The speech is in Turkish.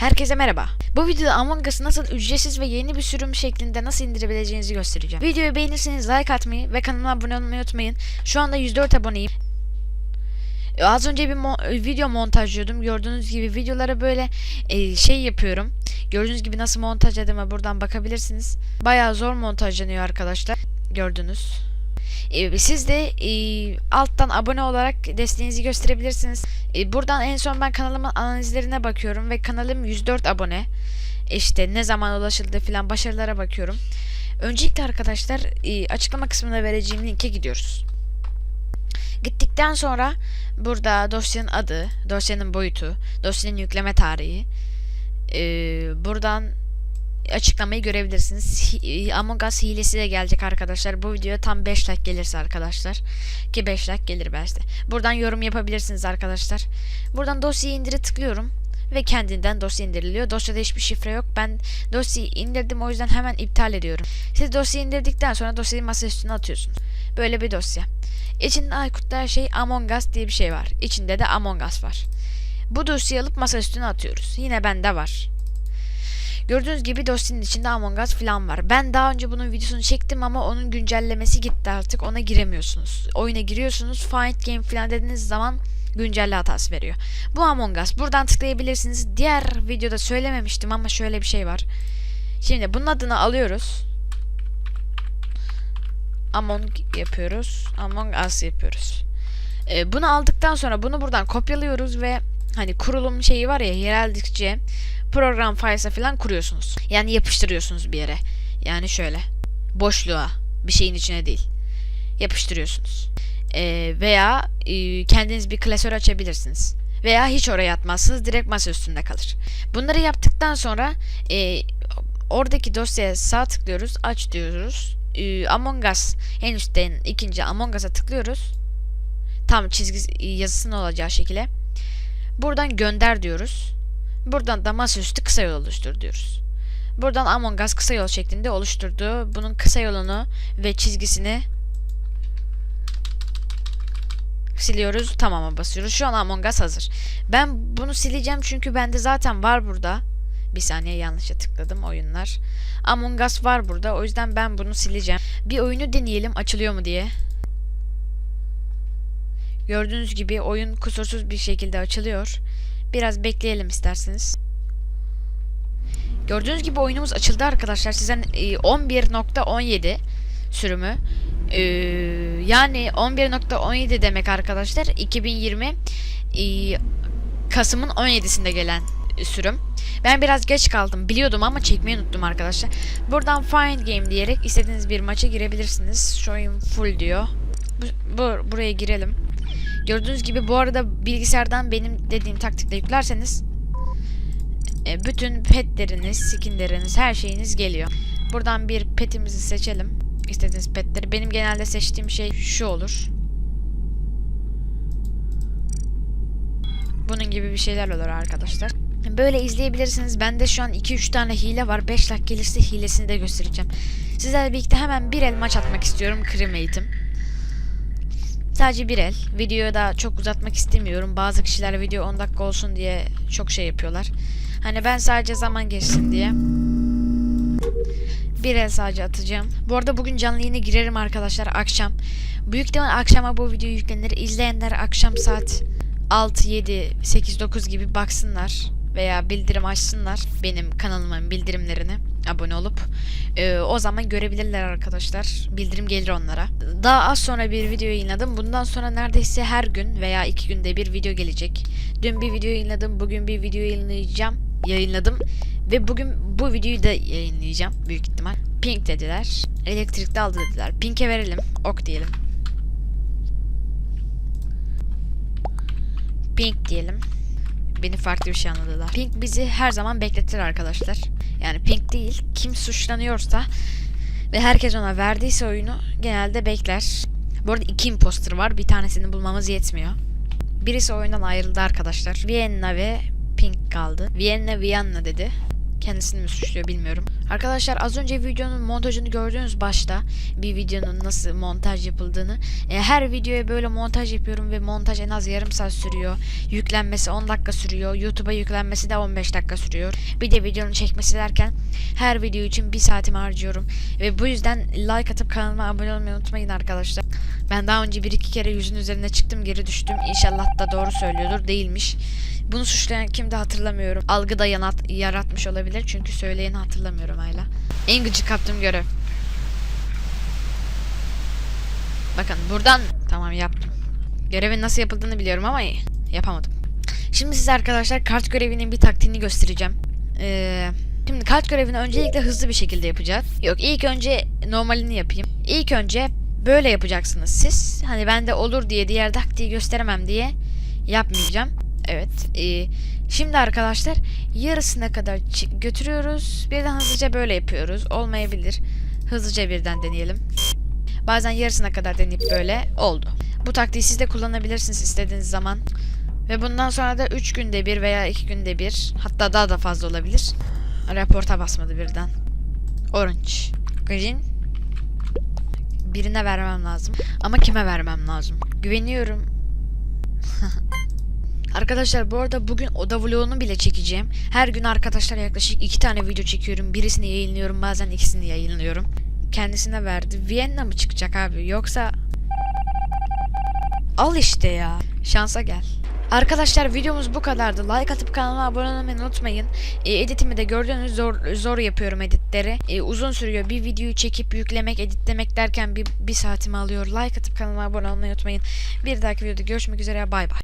Herkese merhaba. Bu videoda Among Us'ı nasıl ücretsiz ve yeni bir sürüm şeklinde nasıl indirebileceğinizi göstereceğim. Videoyu beğenirseniz like atmayı ve kanalıma abone olmayı unutmayın. Şu anda 104 aboneyim. E, Az önce bir mo- e, video montajlıyordum. Gördüğünüz gibi videolara böyle e, şey yapıyorum. Gördüğünüz gibi nasıl montajladığıma buradan bakabilirsiniz. Bayağı zor montajlanıyor arkadaşlar. Gördünüz. E, siz de e, alttan abone olarak desteğinizi gösterebilirsiniz. E, buradan en son ben kanalımın analizlerine bakıyorum ve kanalım 104 abone. İşte ne zaman ulaşıldı filan başarılara bakıyorum. Öncelikle arkadaşlar e, açıklama kısmına vereceğim linke gidiyoruz. Gittikten sonra burada dosyanın adı, dosyanın boyutu, dosyanın yükleme tarihi. e, buradan açıklamayı görebilirsiniz. Hi- Among Us hilesi de gelecek arkadaşlar. Bu videoya tam 5 like gelirse arkadaşlar. Ki 5 like gelir belki. Buradan yorum yapabilirsiniz arkadaşlar. Buradan dosyayı indire tıklıyorum. Ve kendinden dosya indiriliyor. Dosyada hiçbir şifre yok. Ben dosyayı indirdim o yüzden hemen iptal ediyorum. Siz dosyayı indirdikten sonra dosyayı masa üstüne atıyorsunuz. Böyle bir dosya. İçinde Aykut'ta şey Among Us diye bir şey var. İçinde de Among Us var. Bu dosyayı alıp masa üstüne atıyoruz. Yine bende var. Gördüğünüz gibi dosyanın içinde Among Us falan var. Ben daha önce bunun videosunu çektim ama onun güncellemesi gitti artık. Ona giremiyorsunuz. Oyuna giriyorsunuz. Find Game falan dediğiniz zaman güncelle hatası veriyor. Bu Among Us. Buradan tıklayabilirsiniz. Diğer videoda söylememiştim ama şöyle bir şey var. Şimdi bunun adını alıyoruz. Among yapıyoruz. Among Us yapıyoruz. Ee, bunu aldıktan sonra bunu buradan kopyalıyoruz ve hani kurulum şeyi var ya heraldikçe program files'a falan kuruyorsunuz. Yani yapıştırıyorsunuz bir yere. Yani şöyle. Boşluğa. Bir şeyin içine değil. Yapıştırıyorsunuz. Ee, veya e, kendiniz bir klasör açabilirsiniz. Veya hiç oraya atmazsınız. Direkt masa üstünde kalır. Bunları yaptıktan sonra e, oradaki dosyaya sağ tıklıyoruz. Aç diyoruz. E, Among Us en üstten ikinci Among Us'a tıklıyoruz. Tam çizgi yazısının olacağı şekilde. Buradan gönder diyoruz. Buradan da masaüstü kısa yol oluştur diyoruz. Buradan Among Us kısa yol şeklinde oluşturdu. Bunun kısa yolunu ve çizgisini siliyoruz. Tamam'a basıyoruz. Şu an Among Us hazır. Ben bunu sileceğim çünkü bende zaten var burada. Bir saniye yanlışa tıkladım oyunlar. Among Us var burada. O yüzden ben bunu sileceğim. Bir oyunu deneyelim açılıyor mu diye. Gördüğünüz gibi oyun kusursuz bir şekilde açılıyor. Biraz bekleyelim isterseniz. Gördüğünüz gibi oyunumuz açıldı arkadaşlar. Sizden e, 11.17 sürümü. E, yani 11.17 demek arkadaşlar. 2020 e, Kasım'ın 17'sinde gelen sürüm. Ben biraz geç kaldım. Biliyordum ama çekmeyi unuttum arkadaşlar. Buradan Find Game diyerek istediğiniz bir maça girebilirsiniz. Showing full diyor. Bu, bu- buraya girelim. Gördüğünüz gibi bu arada bilgisayardan benim dediğim taktikle yüklerseniz e, bütün petleriniz, skinleriniz, her şeyiniz geliyor. Buradan bir petimizi seçelim. İstediğiniz petleri. Benim genelde seçtiğim şey şu olur. Bunun gibi bir şeyler olur arkadaşlar. Böyle izleyebilirsiniz. Bende şu an 2-3 tane hile var. 5 like gelirse hilesini de göstereceğim. Sizlerle birlikte hemen bir el maç atmak istiyorum. Krim eğitim. Sadece bir el. Videoyu da çok uzatmak istemiyorum. Bazı kişiler video 10 dakika olsun diye çok şey yapıyorlar. Hani ben sadece zaman geçsin diye. Bir el sadece atacağım. Bu arada bugün canlı yayına girerim arkadaşlar akşam. Büyük ihtimal akşama bu video yüklenir. İzleyenler akşam saat 6, 7, 8, 9 gibi baksınlar. Veya bildirim açsınlar benim kanalımın bildirimlerini abone olup ee, o zaman görebilirler arkadaşlar. Bildirim gelir onlara. Daha az sonra bir video yayınladım. Bundan sonra neredeyse her gün veya iki günde bir video gelecek. Dün bir video yayınladım. Bugün bir video yayınlayacağım. Yayınladım. Ve bugün bu videoyu da yayınlayacağım büyük ihtimal. Pink dediler. Elektrikte aldı dediler. Pink'e verelim. Ok diyelim. Pink diyelim. Beni farklı bir şey anladılar. Pink bizi her zaman bekletir arkadaşlar. Yani Pink değil. Kim suçlanıyorsa ve herkes ona verdiyse oyunu genelde bekler. Bu arada iki imposter var. Bir tanesini bulmamız yetmiyor. Birisi oyundan ayrıldı arkadaşlar. Vienna ve Pink kaldı. Vienna Vienna dedi. Kendisini mi suçluyor bilmiyorum. Arkadaşlar az önce videonun montajını gördünüz başta. Bir videonun nasıl montaj yapıldığını. E, her videoya böyle montaj yapıyorum ve montaj en az yarım saat sürüyor. Yüklenmesi 10 dakika sürüyor. YouTube'a yüklenmesi de 15 dakika sürüyor. Bir de videonun çekmesi derken her video için bir saatimi harcıyorum. Ve bu yüzden like atıp kanalıma abone olmayı unutmayın arkadaşlar. Ben daha önce bir iki kere yüzün üzerine çıktım geri düştüm. İnşallah da doğru söylüyordur. Değilmiş. Bunu suçlayan kimdi hatırlamıyorum. Algıda yanat, yaratmış olabilir çünkü söyleyeni hatırlamıyorum hala. En gıcık kaptığım görev. Bakın buradan tamam yaptım. Görevin nasıl yapıldığını biliyorum ama yapamadım. Şimdi size arkadaşlar kart görevinin bir taktiğini göstereceğim. Ee, şimdi kart görevini öncelikle hızlı bir şekilde yapacağız. Yok ilk önce normalini yapayım. İlk önce böyle yapacaksınız siz. Hani bende olur diye diğer taktiği gösteremem diye yapmayacağım. Evet. ee, şimdi arkadaşlar yarısına kadar götürüyoruz. Birden hızlıca böyle yapıyoruz. Olmayabilir. Hızlıca birden deneyelim. Bazen yarısına kadar deneyip böyle oldu. Bu taktiği siz de kullanabilirsiniz istediğiniz zaman. Ve bundan sonra da 3 günde bir veya 2 günde bir hatta daha da fazla olabilir. Raporta basmadı birden. Orange. Green. Birine vermem lazım. Ama kime vermem lazım? Güveniyorum. Arkadaşlar bu arada bugün oda vlogunu bile çekeceğim. Her gün arkadaşlar yaklaşık iki tane video çekiyorum. Birisini yayınlıyorum bazen ikisini yayınlıyorum. Kendisine verdi. Vienna mı çıkacak abi yoksa... Al işte ya. Şansa gel. Arkadaşlar videomuz bu kadardı. Like atıp kanalıma abone olmayı unutmayın. E, editimi de gördüğünüz zor zor yapıyorum editleri. E, uzun sürüyor. Bir videoyu çekip yüklemek, editlemek derken bir, bir saatimi alıyor. Like atıp kanalıma abone olmayı unutmayın. Bir dahaki videoda görüşmek üzere. Bay bay.